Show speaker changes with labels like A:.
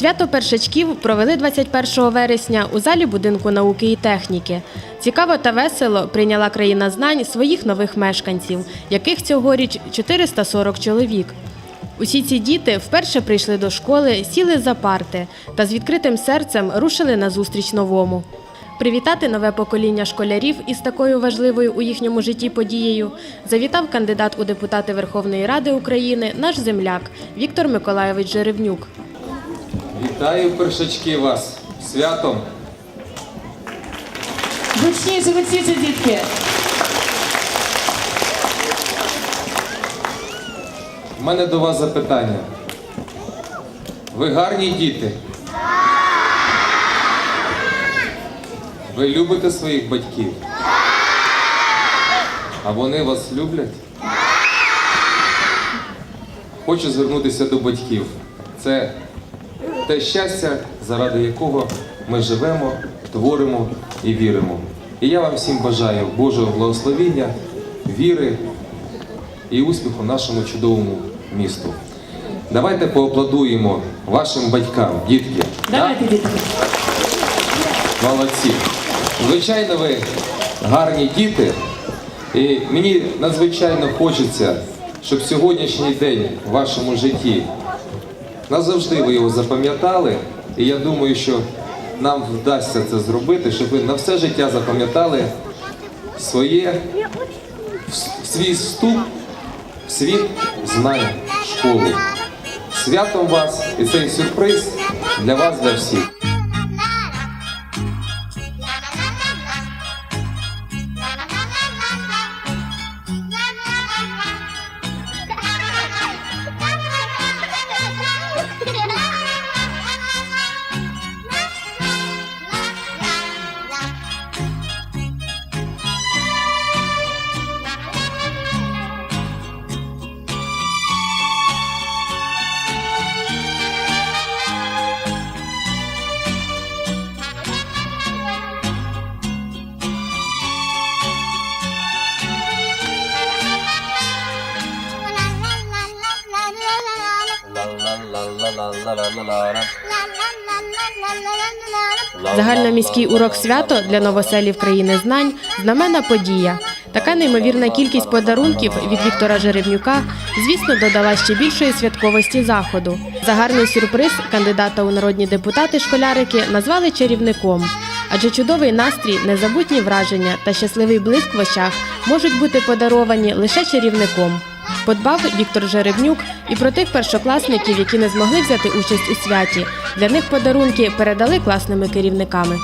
A: Свято першачків провели 21 вересня у залі будинку науки і техніки. Цікаво та весело прийняла країна знань своїх нових мешканців, яких цьогоріч 440 чоловік. Усі ці діти вперше прийшли до школи, сіли за парти та з відкритим серцем рушили на зустріч новому. Привітати нове покоління школярів із такою важливою у їхньому житті подією завітав кандидат у депутати Верховної Ради України, наш земляк Віктор Миколайович Жеребнюк.
B: Вітаю першачки вас святом.
C: Гучніше, гучніше, дітки.
B: У мене до вас запитання. Ви гарні діти? Ви любите своїх батьків? А вони вас люблять? Хочу звернутися до батьків. Це те щастя, заради якого ми живемо, творимо і віримо. І я вам всім бажаю Божого благословіння, віри і успіху нашому чудовому місту. Давайте поаплодуємо вашим батькам, дітки.
C: Давайте, дітки.
B: Молодці. Звичайно, ви гарні діти. І мені надзвичайно хочеться, щоб сьогоднішній день в вашому житті назавжди ви його запам'ятали. І я думаю, що нам вдасться це зробити, щоб ви на все життя запам'ятали своє свій вступ в світ знань школи. Святом вас і цей сюрприз для вас, для всіх.
A: Загальноміський урок свято для новоселів країни знань знаменна подія. Така неймовірна кількість подарунків від Віктора Жеребнюка, звісно, додала ще більшої святковості заходу. За гарний сюрприз кандидата у народні депутати школярики назвали чарівником. Адже чудовий настрій, незабутні враження та щасливий блиск в очах можуть бути подаровані лише чарівником. Подбав Віктор Жеребнюк і про тих першокласників, які не змогли взяти участь у святі. Для них подарунки передали класними керівниками.